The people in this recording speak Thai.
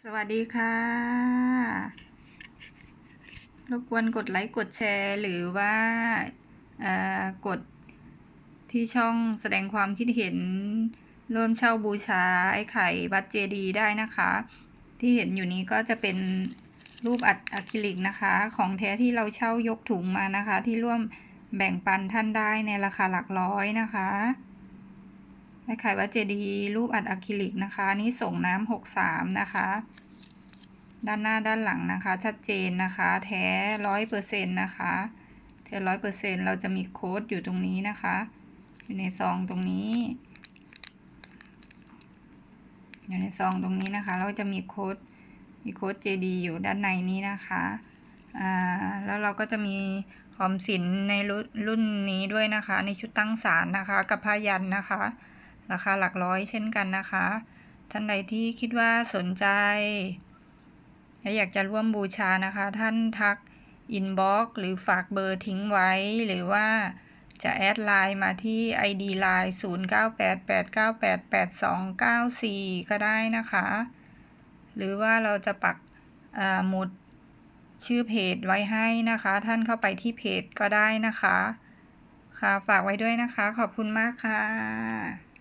สวัสดีค่ะ รบกวนกดไลค์กดแชร์ หรือว่าอ่อกดที่ช่องแสดงความคิดเห็นร่วมเช่าบูชาไอ้ไข่วัดเจดีย์ได้นะคะ ที่เห็นอยู่นี้ก็จะเป็นรูปอัดอะคริลิกนะคะ ของแท้ที่เราเช่ายกถุงมานะคะ ที่ร่วมแบ่งปันท่านได้ในราคาหลักร้อยนะคะ ไอ้ไข่วัดเจดีรูปอัดอะคริลิกนะคะอันนี่ส่งน้ำหกสามนะคะ ด้านหน้าด้านหลังนะคะ ชัดเจนนะคะ แท้ร้อยเปอร์เซ็นต์นะคะแท้ร้อยเปอร์เซ็นต์เราจะมีโค้ดอยู่ตรงนี้นะคะ อยู่ในซองตรงนี้ อยู่ในซองตรงนี้นะคะ เราจะมีโค้ดมีโค้ด JD อยู่ด้านในนี้นะคะ อ่า แล้วเราก็จะมีหอมสินในรุ่นรุ่นนี้ด้วยนะคะ ในชุดตั้งศาลนะคะ กับผ้ายันนะคะ ราคาหลักร้อยเช่นกันนะคะ ท่านใดที่คิดว่าสนใจ และอยากจะร่วมบูชานะคะ ท่านทักอินบ็อกหรือฝากเบอร์ทิ้งไว้ หรือว่าจะแอดไลน์มาที่ ID ไลน์0988988294 ก็ได้นะคะ หรือว่าเราจะปักอ่าหมุดชื่อเพจไว้ให้นะคะ ท่านเข้าไปที่เพจก็ได้นะคะ ค่ะฝากไว้ด้วยนะคะ ขอบคุณมากค่ะ